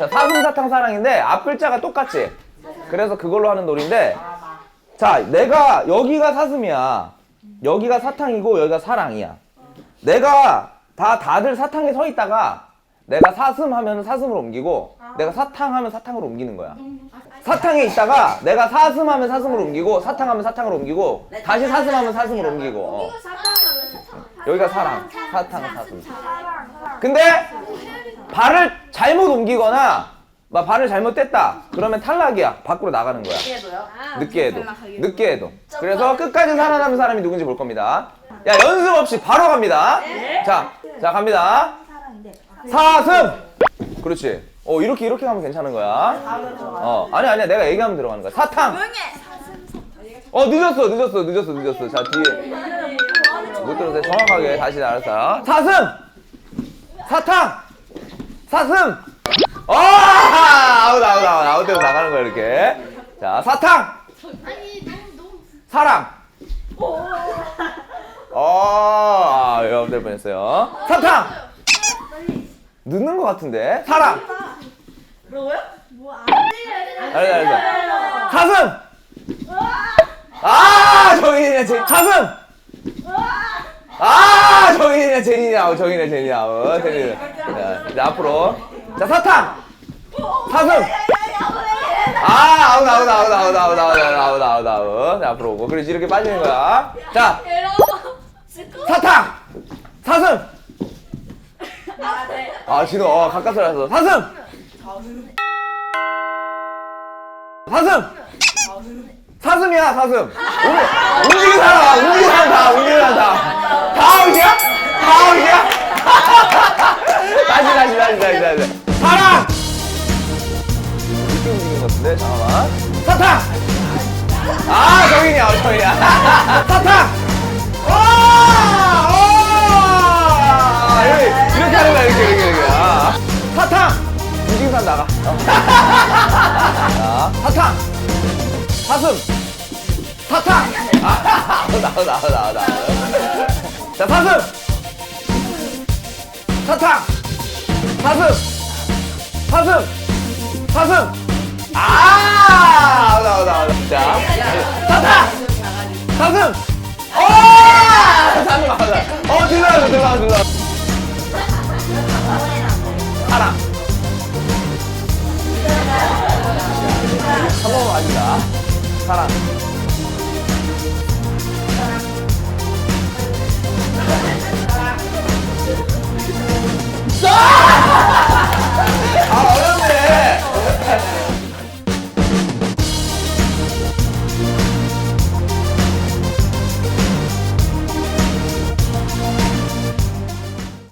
자, 사슴, 사탕, 사랑인데 앞 글자가 똑같지? 그래서 그걸로 하는 놀이인데 자, 내가 여기가 사슴이야. 여기가 사탕이고 여기가 사랑이야. 내가 다 다들 사탕에 서 있다가 내가 사슴 하면 사슴으로 옮기고 내가 사탕 하면 사탕으로 옮기는 거야. 사탕에 있다가 내가 사슴 하면 사슴으로 옮기고 사탕 하면 사탕으로 옮기고 다시 사슴 하면 사슴으로 옮기고 어. 여기가 사랑, 사탕, 사슴. 근데 발을 잘못 옮기거나 막 발을 잘못 뗐다. 그러면 탈락이야. 밖으로 나가는 거야. 늦게 해도 늦게 해도. 그래서 끝까지 살아남은 사람이 누군지 볼 겁니다. 야 연습 없이 바로 갑니다. 자, 자 갑니다. 사슴! 그렇지. 어 이렇게 이렇게 가면 괜찮은 거야. 어 아니 아니야. 내가 얘기하면 들어가는 거야. 사탕! 어 늦었어 늦었어 늦었어 늦었어. 자 뒤에. 못 들었어요 정확하게 다시 알았어 사슴! 사탕 사슴! 어! 아웃 아웃 아웃 아웃대로 나가는 거야 이렇게. 자 사탕! 사랑 어 아, 여러분들 뻔했어요. 사탕! 늦는 것 같은데? 사랑 알았어 알았어. 사슴! 아 정인이네 제 사슴! 아 정인이네 제니네 아우 정인이네 제니 아우 제니 자 이제 앞으로 자 사탕 사슴 아 아웃 아웃 아웃 아웃 아웃 아웃 아웃 아웃 아웃 자 앞으로 오고 그렇지 이렇게 빠지는 거야 자 사탕 사슴 아 진호 어 가까스로 해서 사슴 사슴 사슴이야 사슴 움- 움직이는 사람 움직이는 사람 다 움직이는 사람 다다 아웃이야? 다 아웃이야? 다시 다시 다시 다시 다시. 사랑 이렇게 움직이는 것 같은데? 잠깐만. 사탕! 아 정인이야 어, 정인이야. 사탕! 와! 와! 이렇게, 이렇게 하는 거야 이렇게 이렇게 이렇게. 아. 사탕! 사람 나가. 어. 자, 사탕! 사슴! 사탕! 아, 나와 나와 나와 나와. 자 사슴 사슴! 사슴! 사슴! 아! 나와 나와 자 사탕 사슴 오 사슴! 나와 어 들어가죠 들어가죠 들어가 사랑 한 번만 아니다. 사랑